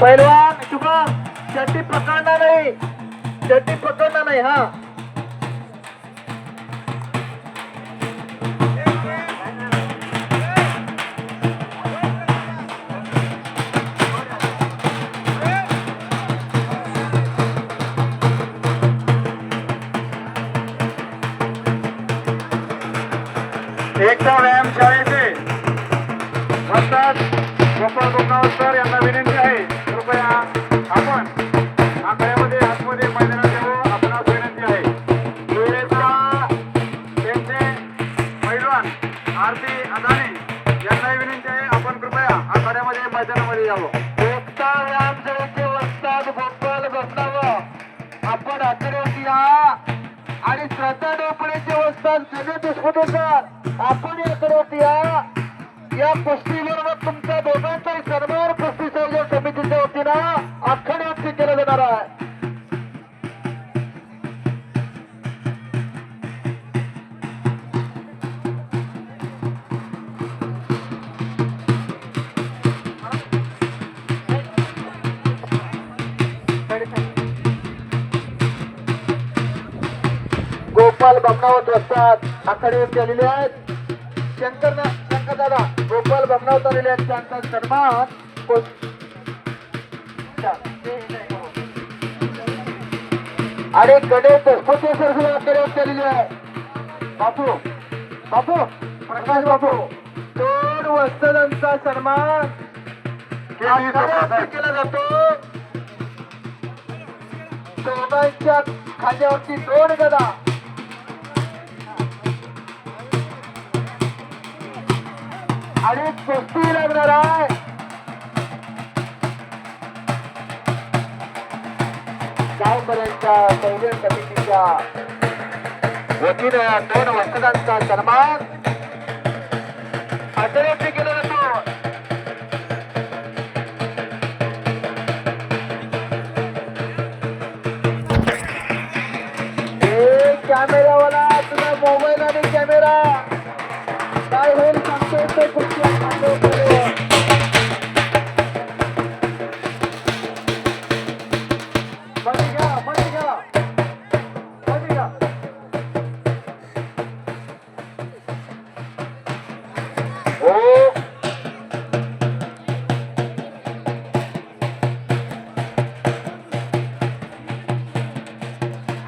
पैलवान शुभम चट्टी पकडणार नाही चट्टी पकडणार नाही हा। एकदा व्यायाम शाळेचे. वस्ताद गोपाळ गोपाळकर यांना विनंती. प्रधान आरती अदानी यांनाही विनंती आहे आपण कृपया आखाड्यामध्ये मैदानामध्ये यावं. एकता रामजळचे वस्ताद गोपाल आपण आकड्यावरती या. आणि श्रद्धा डोपळेचे वस्ताद सगळे देशमुखे आपण या या. या गोपाल बमनावत वस्तात आखाड्यावरती आलेले आहेत. शंकर ना शंकर दादा गोपाल बमनावत आलेले आहेत. त्यांचा सन्मान आणि गणेश दसपती सर सुद्धा आखाड्यावरती आलेले आहे बापू बापू प्रकाश बापू. दोन वस्तादांचा सन्मान केला जातो. दोघांच्या खांद्यावरती दोन गदा. कुस्ती लागणार आहे गावकऱ्यांच्या संयोजन समितीच्या वतीनं दोन वस्तादांचा सन्मान आदरार्थी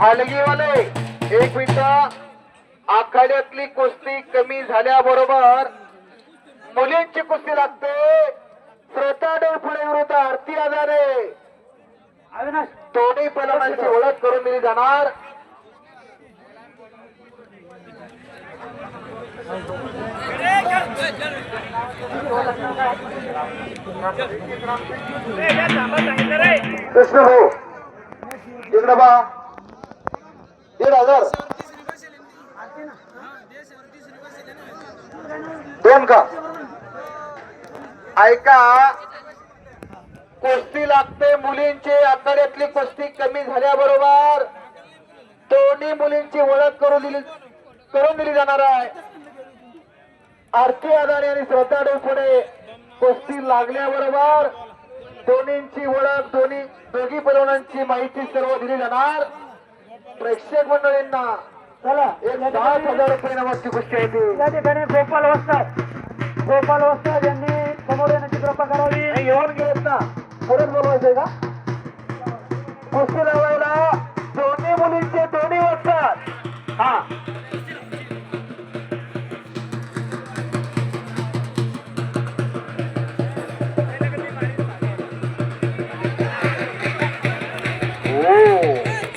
हलगीवाले एक मिनिट. आखाड्यातली कुस्ती कमी झाल्याबरोबर मुलींची कुस्ती लागते. श्रोता डोळफळे विरुद्ध आरती आजारे अविनाश. दोन्ही पैलवानांची ओळख करून दिली जाणार. कृष्ण भाऊ. इकडं बा दीड हजार दोन का? ऐका. कुस्ती लागते मुलींची आखाड्यातली कुस्ती कमी झाल्याबरोबर दोन्ही मुलींची ओळख करून दिली करून दिली जाणार आहे. आरती अदानी आणि श्रद्धा डोपुढे कुस्ती लागल्याबरोबर दोन्हींची ओळख दोन्ही दोघी पैलवानांची माहिती सर्व दिली जाणार. प्रेक्षक मंडळींना चला. एक दहा हजार रुपये नावाची कुस्ती आहे ती. या ठिकाणी गोपाल वस्ताद. गोपाल वस्ताद यांनी समोर येण्याची कृपा करावी. येऊन घेत ना. परत बोलवायचंय का? कुस्ती लावायला